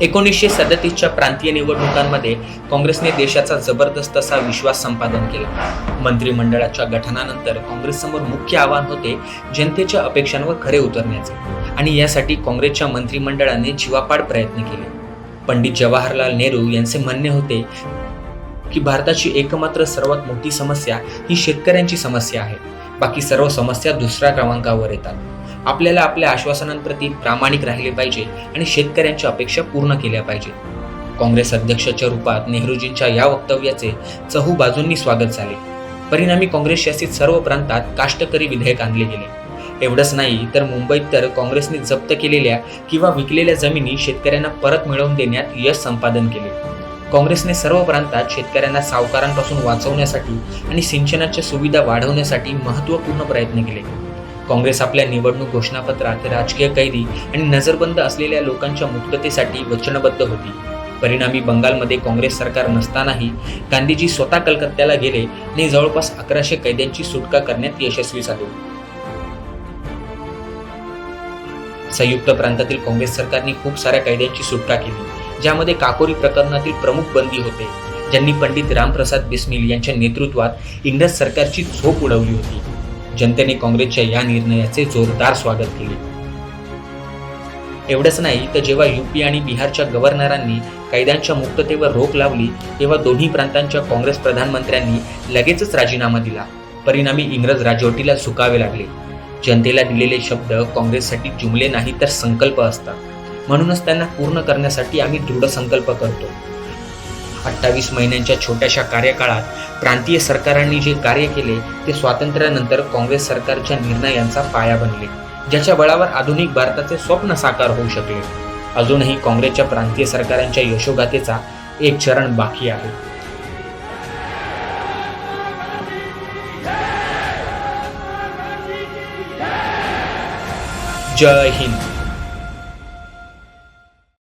एकोणीसशे सदतीसच्या प्रांतीय निवडणुकांमध्ये काँग्रेसने देशाचा जबरदस्त असा विश्वास संपादन केला. मंत्रिमंडळाच्या गठनानंतर काँग्रेससमोर मुख्य आव्हान होते जनतेच्या अपेक्षांवर खरे उतरण्याचे आणि यासाठी काँग्रेसच्या मंत्रिमंडळाने जीवापाड प्रयत्न केले. पंडित जवाहरलाल नेहरू यांचे म्हणणे होते की भारताची एकमात्र सर्वात मोठी समस्या ही शेतकऱ्यांची समस्या आहे. बाकी सर्व समस्या दुसऱ्या क्रमांकावर येतात. आपल्याला आपल्या आश्वासनांप्रती प्रामाणिक राहिले पाहिजे आणि शेतकऱ्यांच्या अपेक्षा पूर्ण केल्या पाहिजे. काँग्रेस अध्यक्षाच्या रूपात नेहरूजींच्या या वक्तव्याचे चहू बाजूंनी स्वागत झाले. परिणामी काँग्रेस शासित सर्व प्रांतात काष्टकरी विधेयक आणले गेले. एवढंच नाही तर मुंबईत तर काँग्रेसने जप्त केलेल्या किंवा विकलेल्या जमिनी शेतकऱ्यांना परत मिळवून देण्यात यश संपादन केले. काँग्रेसने सर्व प्रांतात शेतकऱ्यांना सावकारांपासून वाचवण्यासाठी आणि सिंचनाच्या सुविधा वाढवण्यासाठी महत्त्वपूर्ण प्रयत्न केले. काँग्रेस आपल्या निवडणूक घोषणापत्रात राजकीय कैदी आणि नजरबंद असलेल्या लोकांच्या मुक्ततेसाठी वचनबद्ध होती. परिणामी बंगालमध्ये काँग्रेस सरकार नसतानाही गांधीजी स्वतः कलकत्त्याला गेले आणि जवळपास अकराशे कैद्यांची सुटका करण्यात यशस्वी झाले. संयुक्त प्रांतातील काँग्रेस सरकारने खूप साऱ्या कैद्यांची सुटका केली ज्यामध्ये काकोरी प्रकरणातील प्रमुख बंदी होते ज्यांनी पंडित रामप्रसाद बिस्मिल यांच्या नेतृत्वात इंग्रज सरकारची झोप उडवली होती. जनतेने काँग्रेसच्या या निर्णयाचे जोरदार स्वागत केले. एवढंच नाही तर जेव्हा युपी आणि बिहारच्या गव्हर्नरांनी कैद्यांच्या मुक्ततेवर रोख लावली तेव्हा दोन्ही प्रांतांच्या काँग्रेस प्रधानमंत्र्यांनी लगेचच राजीनामा दिला. परिणामी इंग्रज राजवटीला सुकावे लागले. जनतेला दिलेले शब्द काँग्रेससाठी जुमले नाही तर संकल्प असतात. म्हणूनच त्यांना पूर्ण करण्यासाठी आम्ही दृढ संकल्प करतो. अठ्ठावीस महिन्यांच्या छोट्याशा कार्यकाळात प्रांतीय सरकारांनी जे कार्य केले ते स्वातंत्र्यानंतर काँग्रेस सरकारच्या निर्णयांचा पाया बनले ज्याच्या बळावर आधुनिक भारताचे स्वप्न साकार होऊ शकले. अजूनही काँग्रेसच्या प्रांतीय सरकारांच्या यशोगाथेचा एक चरण बाकी आहे. जय हिंद.